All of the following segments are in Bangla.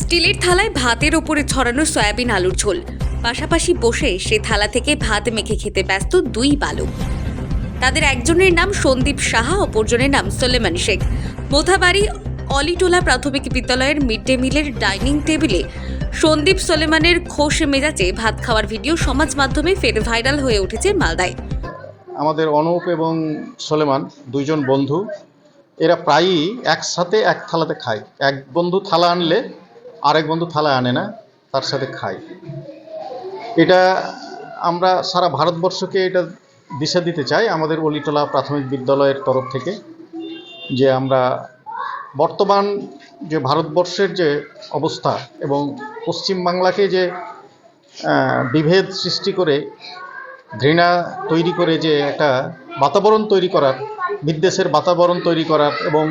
স্টিলের থালায় ভাতের ওপরে ছড়ানো সয়াবিন আলুর ঝোল। পাশাপাশি বসে সে থালা থেকে ভাত মেখে খেতে ব্যস্ত দুই বালক তাদের একজনের নাম সন্দীপ সাহা, অপরজনের নাম সোলেমান শেখ। মোথাবাড়ি অলিটোলা প্রাথমিক বিদ্যালয়ের মিড ডে মিলের ডাইনিং টেবিলে সন্দীপ সোলেমানের খোশ মেজাজে ভাত খাওয়ার ভিডিও সমাজ মাধ্যমে ফের ভাইরাল হয়ে উঠেছে মালদায়। আমাদের অনুপ এবং সোলেমান দুইজন বন্ধু। এরা প্রায়ই একসাথে এক থালাতে খায়। এক বন্ধু থালা আনলে আরেক বন্ধু থালা আনে না, তার সাথে খায় এটা আমরা সারা ভারতবর্ষকে এটা দিশা দিতে চাই আমাদের অলিটোলা প্রাথমিক বিদ্যালয়ের তরফ থেকে, যে আমরা বর্তমান যে ভারতবর্ষের যে অবস্থা এবং পশ্চিমবাংলাকে যে বিভেদ সৃষ্টি করে, ঘৃণা তৈরি করে যে একটা বাতাবরণ তৈরি করার, বিদ্বেষের বাতাবরণ তৈরি করার এবং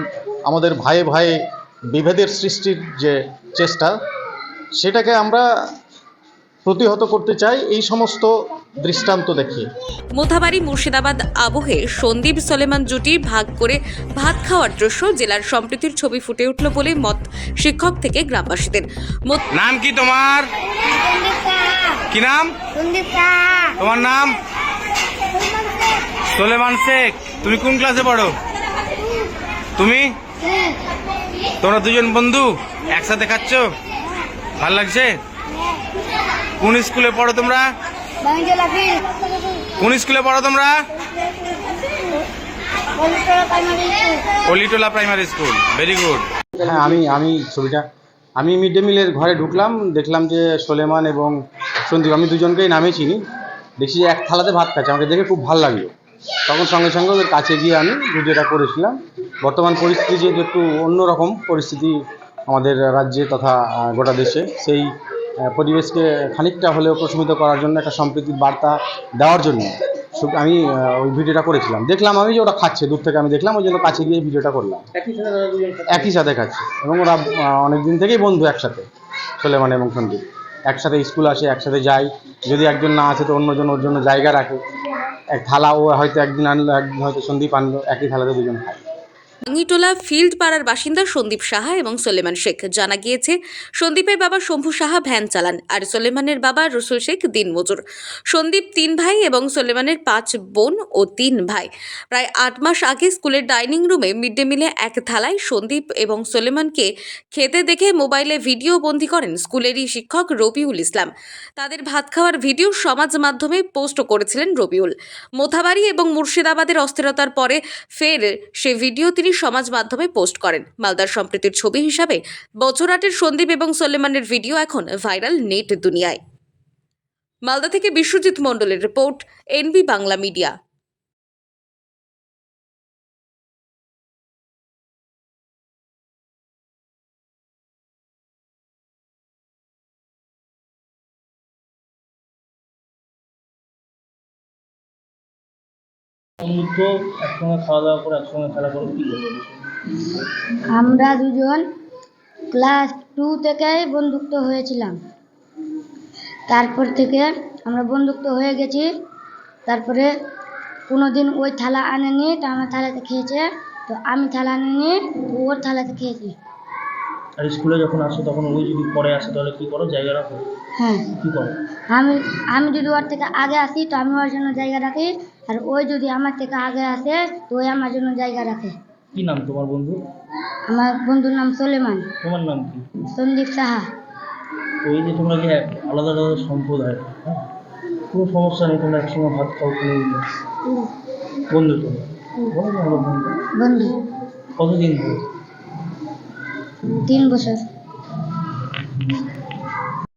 আমাদের ভাইয়ে ভাইয়ে বিভেদের সৃষ্টির যে চেষ্টা সেটাকে আমরা প্রতিহত করতে চাই এই সমস্ত দৃষ্টান্ত দেখিয়ে মোথাবাড়ি মুর্শিদাবাদ আবহে সন্দীপ সলেমান জুটি ভাগ করে ভাত খাওয়ার দৃশ্য জেলার সম্প্রীতির ছবি ফুটে উঠল বলে মত শিক্ষক থেকে গ্রামবাসীদের। নাম কি তোমার? কি নাম? তোমার নাম? সোলেমান শেখ। তুমি কোন ক্লাসে পড়ো? তুমি? তোমরা দুজন বন্ধু একসাথে খাচ্ছ? ভালো লাগছে? কোন স্কুলে পড়ো তোমরা? কোন স্কুলে পড়ো তোমরা? Olitola primary school. Very good হ্যাঁ আমি আমি ছবিটা, আমি মিড ডে মিলের ঘরে ঢুকলাম, দেখলাম যে সোলেমান এবং সন্দীপ, আমি দুজনকেই নামে চিনি। দেখছি এক থালাতে ভাত খাচ্ছে, আমাকে দেখে খুব ভালো লাগল। তখন সঙ্গে সঙ্গে ওদের কাছে গিয়ে আমি ভিডিওটা করেছিলাম। বর্তমান পরিস্থিতি যেহেতু একটু অন্যরকম পরিস্থিতি আমাদের রাজ্যে তথা গোটা দেশে সেই পরিবেশকে খানিকটা হলেও প্রশমিত করার জন্য একটা সম্প্রীতির বার্তা দেওয়ার জন্য আমি ওই ভিডিওটা করেছিলাম। দেখলাম আমি যে ওরা খাচ্ছে দূর থেকে আমি দেখলাম ওই জন্য কাছে গিয়ে ভিডিওটা করলাম। একই সাথে খাচ্ছে এবং ওরা অনেক দিন থেকেই বন্ধু একসাথে সোলেমান এবং সন্দীপ। একসাথে স্কুল আসে একসাথে যায়। যদি একজন না আছে তো অন্যজন ওর জন্য জায়গা রাখে। এক থালা ও হয়তো একদিন আনলো একদিন হয়তো সন্দীপ আনলো একই থালাতে দুজন খায়। ভাঙ্গিটোলা ফিল্ড পাড়ার বাসিন্দা সন্দীপ সাহা এবং সোলেমান শেখ। জানা গিয়েছে, সন্দীপের বাবা শম্ভু সাহা ভ্যান চালান আর সোলেমানের বাবা রসুল শেখ দিনমজুর সন্দীপ তিন ভাই এবং সোলেমানের পাঁচ বোন ও তিন ভাই। প্রায় আট মাস আগে স্কুলের ডাইনিং রুমে মিড ডে মিলে এক থালায় সন্দীপ এবং সোলেমানকে খেতে দেখে মোবাইলে ভিডিও বন্দি করেন স্কুলেরই শিক্ষক রবিউল ইসলাম। তাদের ভাত খাওয়ার ভিডিও সমাজ মাধ্যমে পোস্ট করেছিলেন রবিউল। মোথাবাড়ি এবং মুর্শিদাবাদের অস্থিরতার পরে ফের সে ভিডিও তিনি সমাজ মাধ্যমে পোস্ট করেন। মালদার সম্প্রীতির ছবি হিসাবে বছরাটের সন্দীপ এবং সলেমানের ভিডিও এখন ভাইরাল নেট দুনিয়ায়। মালদা থেকে বিশ্বজিৎ মণ্ডলের রিপোর্ট, এনবি বাংলা মিডিয়া। বন্ধুত্ব একসঙ্গে খাওয়া দাওয়া করে একসঙ্গে খেলা আমরা দুজন ক্লাস টু থেকেই বন্ধুত্ব হয়েছিলাম। তারপর থেকে আমরা বন্ধুত্ব হয়ে গেছি। তারপরে কোনো দিন ওই থালা আনেনি, তো আমার থালাতে খেয়েছে, তো আমি থালা আনিনি ওর থালাতে খেয়েছি। আর স্কুলে যখন আসো তখন ওই যদি পরে আসে তাহলে কি করো? জায়গা রাখো হ্যাঁ। কি করো? আমি আমি যদি ওর থেকে আগে আসি তো আমি ওর জন্য জায়গা রাখি। আর ওই যদি আমার থেকে আগে আসে তো ওই আমার জন্য জায়গা রাখে। কি নাম তোমার বন্ধু? আমার বন্ধুর নাম সোলেমান। তোমার নাম কি? সন্দীপ সাহা। এই যে তোমরা এক- আলাদা আলাদা সম্প্রদায়? হ্যাঁ? কোনো সমস্যা নেই তোমরা একসঙ্গে ভাত খাও কোনো বন্ধু তোমরা বন্ধু। বন্ধু। কতদিন ধরে? তিন বছর